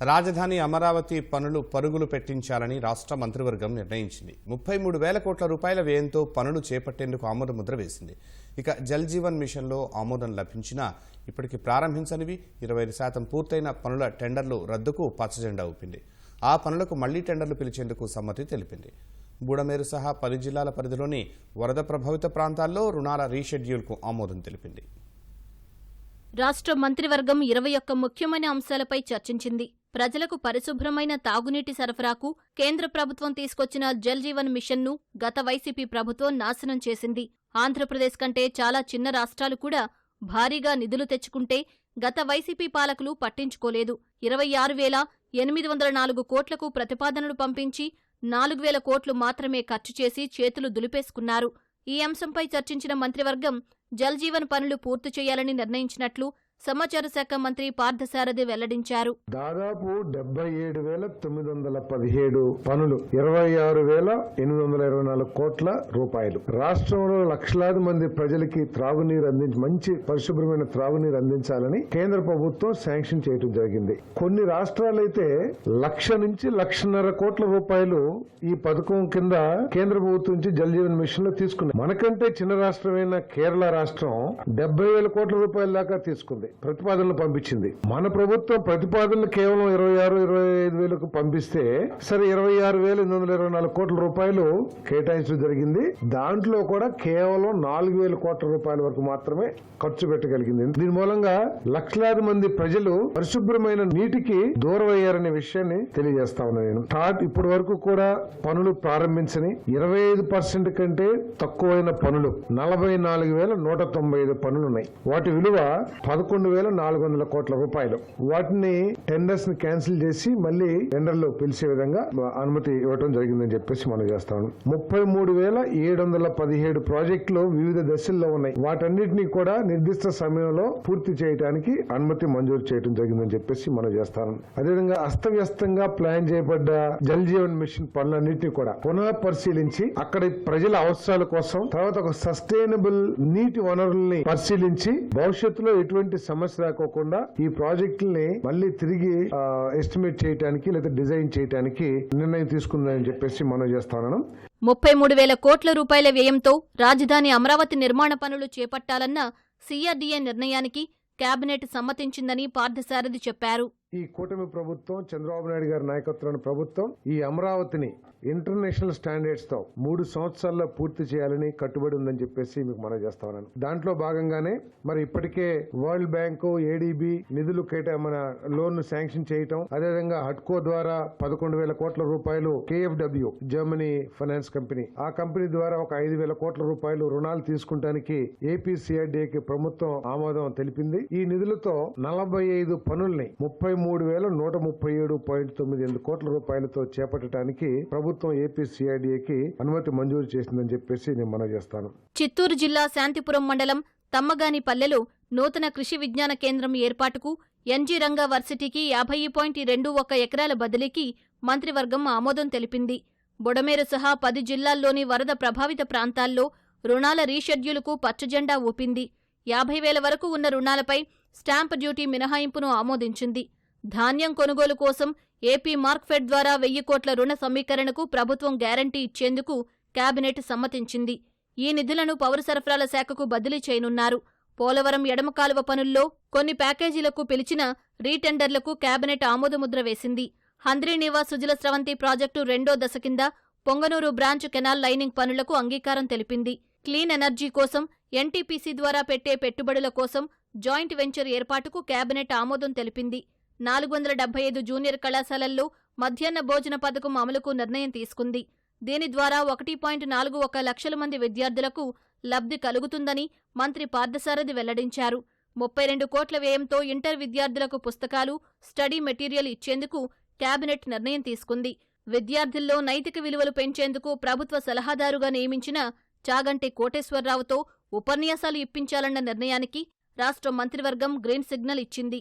రాజధాని అమరావతి పనులు పరుగులు పెట్టించాలని రాష్ట్ర మంత్రివర్గం నిర్ణయించింది. ముప్పై మూడు వేల కోట్ల రూపాయల వ్యయంతో పనులు చేపట్టేందుకు ఆమోద ముద్ర వేసింది. ఇక జల్ జీవన్ మిషన్లో ఆమోదం లభించినా ఇప్పటికి ప్రారంభించనివి. ఇరవై ఐదు శాతం పూర్తయిన పనుల టెండర్లు రద్దుకు పచ్చజెండా ఊపింది. ఆ పనులకు మళ్ళీ టెండర్లు పిలిచేందుకు సమ్మతి తెలిపింది. బూడమేరు సహా పది జిల్లాల పరిధిలోని వరద ప్రభావిత ప్రాంతాల్లో రుణాల రీషెడ్యూల్కు ఆమోదం తెలిపింది. రాష్ట్ర మంత్రివర్గం ఇరవై ఒక్క ముఖ్యమైన అంశాలపై చర్చించింది. ప్రజలకు పరిశుభ్రమైన తాగునీటి సరఫరాకు కేంద్ర ప్రభుత్వం తీసుకొచ్చిన జల్ జీవన్ మిషన్ను గత వైసీపీ ప్రభుత్వం నాశనం చేసింది. ఆంధ్రప్రదేశ్ కంటే చాలా చిన్న రాష్ట్రాలు కూడా భారీగా నిధులు తెచ్చుకుంటే గత వైసీపీ పాలకులు పట్టించుకోలేదు. ఇరవై ఆరు వేల ఎనిమిది వందల నాలుగు కోట్లకు ప్రతిపాదనలు పంపించి నాలుగు వేల కోట్లు మాత్రమే ఖర్చు చేసి చేతులు దులిపేసుకున్నారు. ఈ అంశంపై చర్చించిన మంత్రివర్గం జల్ జీవన్ పనులు పూర్తి చేయాలని నిర్ణయించినట్లు సమాచార శాఖ మంత్రి పార్థసారథి వెల్లడించారు. దాదాపు డెబ్బై ఏడు వేల తొమ్మిది వందల పదిహేడు పనులు ఇరవై ఆరు వేల ఎనిమిది వందల ఇరవై నాలుగు కోట్ల రూపాయలు. రాష్ట్రంలో లక్షలాది మంది ప్రజలకి త్రాగునీరు అందించి మంచి పరిశుభ్రమైన త్రాగునీరు అందించాలని కేంద్ర ప్రభుత్వం శాంక్షన్ చేయడం జరిగింది. కొన్ని రాష్ట్రాలైతే లక్ష నుంచి లక్షన్నర కోట్ల రూపాయలు ఈ పథకం కింద కేంద్ర ప్రభుత్వం నుంచి జల్ జీవన్ మిషన్లో తీసుకున్నాయి. మనకంటే చిన్న రాష్ట్రమైన కేరళ రాష్ట్రం డెబ్బై వేల కోట్ల రూపాయల దాకా తీసుకుంది. ప్రతిపాదనలు పంపించింది. మన ప్రభుత్వం ప్రతిపాదనలు కేవలం ఇరవై ఆరు ఇరవై ఐదు వేలకు పంపిస్తే సరే ఇరవై ఆరు వేల ఎనిమిది వందల ఇరవై నాలుగు కోట్ల రూపాయలు కేటాయించడం జరిగింది. దాంట్లో కూడా కేవలం నాలుగు వేల కోట్ల రూపాయల వరకు మాత్రమే ఖర్చు పెట్టగలిగింది. దీని మూలంగా లక్షలాది మంది ప్రజలు పరిశుభ్రమైన నీటికి దూరం అయ్యారనే విషయాన్ని తెలియజేస్తా ఉన్నాను నేను. స్టార్ట్ ఇప్పటి వరకు కూడా పనులు ప్రారంభించని ఇరవై ఐదు పర్సెంట్ కంటే తక్కువైన పనులు నలభై నాలుగు వేల నూట తొంభై ఐదు పనులు ఉన్నాయి వాటి విలువ పదకొండు వేల నాలుగు వందల కోట్ల రూపాయలు. వాటిని టెండర్స్ని క్యాన్సిల్ చేసి మళ్ళీ టెండర్లు పిలిచే విధంగా అనుమతి ఇవ్వడం జరిగిందని చెప్పేసి మనం చేస్తాను ముప్పై మూడు వేల ఏడు వందల పదిహేడు ప్రాజెక్టులు వివిధ దశల్లో ఉన్నాయి. వాటన్నిటినీ కూడా నిర్దిష్ట సమయంలో పూర్తి చేయడానికి అనుమతి మంజూరు చేయడం జరిగిందని చెప్పేసి మనం చేస్తాను అదేవిధంగా అస్తవ్యస్తంగా ప్లాన్ చేయబడ్డ జల్ జీవన్ మిషన్ పనులన్నింటినీ కూడా పునః పరిశీలించి అక్కడ ప్రజల అవసరాల కోసం తర్వాత ఒక సస్టైనబుల్ నీటి వనరుల్ని పరిశీలించి భవిష్యత్తులో ఎటువంటి సమస్య రాకోకుండా ఈ ప్రాజెక్టుల్ని మళ్ళీ తిరిగి ఎస్టిమేట్ చేయడానికి లేదా డిజైన్ చేయడానికి నిర్ణయం తీసుకుందని చెప్పేసి మనం చేస్తాను ముప్పై మూడు వేల కోట్ల రూపాయల వ్యయంతో రాజధాని అమరావతి నిర్మాణ పనులు చేపట్టాలన్న సీఆర్డీఏ నిర్ణయానికి కేబినెట్ సమ్మతించిందని పార్థసారథి చెప్పారు. ఈ కూటమి ప్రభుత్వం చంద్రబాబు నాయుడు గారి నాయకత్వంలోని ప్రభుత్వం ఈ అమరావతిని ఇంటర్నేషనల్ స్టాండర్డ్స్తో మూడు సంవత్సరాల్లో పూర్తి చేయాలని కట్టుబడి ఉందని చెప్పేసి మీకు మనం చేస్తా ఉన్నాను. దాంట్లో భాగంగానే మరి ఇప్పటికే వరల్డ్ బ్యాంకు ఏడీబీ నిధులు కేటా మన లోన్ శాంక్షన్ చేయటం అదేవిధంగా హట్కో ద్వారా పదకొండు వేల కోట్ల రూపాయలు కేఎఫ్డబ్ల్యూ జర్మనీ ఫైనాన్స్ కంపెనీ ఆ కంపెనీ ద్వారా ఒక ఐదు వేల కోట్ల రూపాయలు రుణాలు తీసుకుంటానికి ఏపీసీఆర్డీఏకి ప్రభుత్వం ఆమోదం తెలిపింది. ఈ నిధులతో నలభై ఐదు పనుల్ని ముప్పై మూడు వేల నూట ముప్పై ఏడు పాయింట్ తొమ్మిది ఎనిమిది కోట్ల రూపాయలతో చేపట్టడానికి ప్రభుత్వం ఏపీ సిఐడిఏకి అనుమతి మంజూరు చేసిందని చెప్పేసి నేను మనవి చేస్తాను. చిత్తూరు జిల్లా శాంతిపురం మండలం తమ్మగాని పల్లెలో నూతన కృషి విజ్ఞాన కేంద్రం ఏర్పాటుకు ఎన్జీ రంగా వర్సిటీకి యాభై పాయింట్ రెండు ఒక ఎకరాల బదిలీకి మంత్రివర్గం ఆమోదం తెలిపింది. బుడమేరు సహా పది జిల్లాల్లోని వరద ప్రభావిత ప్రాంతాల్లో రుణాల రీషెడ్యూలుకు పచ్చజెండా ఊపింది. యాభై వేల వరకు ఉన్న రుణాలపై స్టాంప్ డ్యూటీ మినహాయింపును ఆమోదించింది. ధాన్యం కొనుగోలు కోసం ఏపీ మార్క్ఫెడ్ ద్వారా వెయ్యి కోట్ల రుణ సమీకరణకు ప్రభుత్వం గ్యారంటీ ఇచ్చేందుకు కేబినెట్ సమ్మతించింది. ఈ నిధులను పౌర సరఫరాల శాఖకు బదిలీ చేయనున్నారు. పోలవరం ఎడమ కాలువ పనుల్లో కొన్ని ప్యాకేజీలకు పిలిచిన రీటెండర్లకు కేబినెట్ ఆమోదముద్ర వేసింది. హంద్రీనివా సుజల స్రవంతి ప్రాజెక్టు రెండో దశ కింద పొంగనూరు బ్రాంచ్ కెనాల్ లైనింగ్ పనులకు అంగీకారం తెలిపింది. క్లీన్ ఎనర్జీ కోసం ఎన్టీపీసీ ద్వారా పెట్టే పెట్టుబడుల కోసం జాయింట్ వెంచర్ ఏర్పాటుకు కేబినెట్ ఆమోదం తెలిపింది. నాలుగు వందల డెబ్బై ఐదు జూనియర్ కళాశాలల్లో మధ్యాహ్న భోజన పథకం అమలుకు నిర్ణయం తీసుకుంది. దీని ద్వారా ఒకటి పాయింట్ నాలుగు ఒక లక్షల మంది విద్యార్థులకు లబ్ధి కలుగుతుందని మంత్రి పార్థసారథి వెల్లడించారు. ముప్పై రెండు కోట్ల వ్యయంతో ఇంటర్ విద్యార్థులకు పుస్తకాలు స్టడీ మెటీరియల్ ఇచ్చేందుకు కేబినెట్ నిర్ణయం తీసుకుంది. విద్యార్థుల్లో నైతిక విలువలు పెంచేందుకు ప్రభుత్వ సలహాదారుగా నియమించిన చాగంటి కోటేశ్వరరావుతో ఉపన్యాసాలు ఇప్పించాలన్న నిర్ణయానికి రాష్ట్ర మంత్రివర్గం గ్రీన్ సిగ్నల్ ఇచ్చింది.